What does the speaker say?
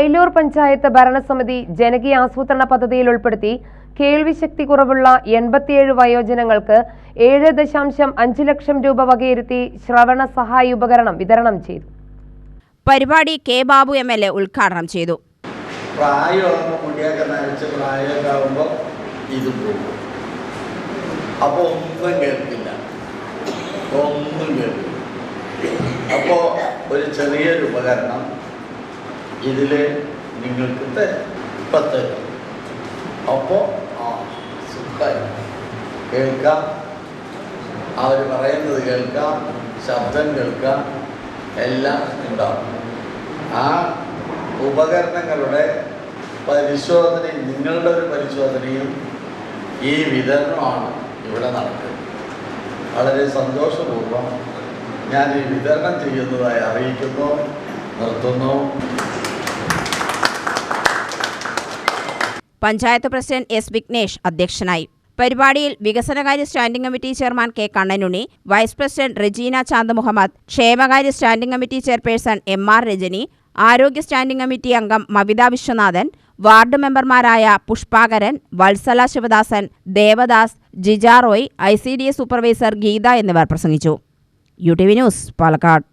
ഐലൂർ പഞ്ചായത്ത് ഭരണസമിതി ജനകീയ ആസൂത്രണ പദ്ധതിയിൽ ഉൾപ്പെടുത്തി കേൾവിശക്തി കുറവുള്ള എൺപത്തിയേഴ് വയോജനങ്ങൾക്ക് ഏഴ് ദശാംശം അഞ്ച് ലക്ഷം രൂപ വകയിരുത്തി ശ്രവണ സഹായ ഉപകരണം വിതരണം ചെയ്തു. പരിപാടി K Babu M L A ഉദ്ഘാടനം ചെയ്തു. പ്രായമാകുമ്പോൾ മുടിയൊക്കെ നനച്ച് പ്രായമൊക്കെ ആകുമ്പോൾ ഇത് പോകും. അപ്പോൾ ഒന്നും കേൾക്കില്ല. ഒന്നും കേൾക്കില്ല. അപ്പോൾ ഒരു ചെറിയൊരു ഉപകരണം ഇതിൽ നിങ്ങൾക്ക് തരും. തരും അപ്പോൾ ആ സുഖമായി. കേൾക്കാം. അവർ പറയുന്നത് കേൾക്കാം ശബ്ദം കേൾക്കാം എല്ലാം ഉണ്ടാവും ആ ഉപകരണങ്ങളുടെ പരിശോധനയും നിങ്ങളുടെ ഒരു പരിശോധനയും ഈ വിതരണമാണ് ഇവിടെ നടക്കുന്നത്. വളരെ സന്തോഷപൂർവം ഞാൻ ഈ വിതരണം ചെയ്യുന്നതായി അറിയിക്കുന്നു നിർത്തുന്നു. പഞ്ചായത്ത് പ്രസിഡന്റ് എസ് വിഘ്നേഷ് അധ്യക്ഷനായി. പരിപാടിയിൽ വികസനകാര്യ standing committee chairman K Kannanunni vice president Rejeena Chand Muhammad ക്ഷേമകാര്യ standing committee chairperson M R Rajani ആരോഗ്യ സ്റ്റാൻഡിംഗ് കമ്മിറ്റി അംഗം മവിത വിശ്വനാഥൻ വാർഡ് മെമ്പർമാരായ Pushpakaran Vatsala Sivadasan Devadas Jijaroy I C D S supervisor Geetha എന്നിവർ പ്രസംഗിച്ചു. U T V news Palakkad.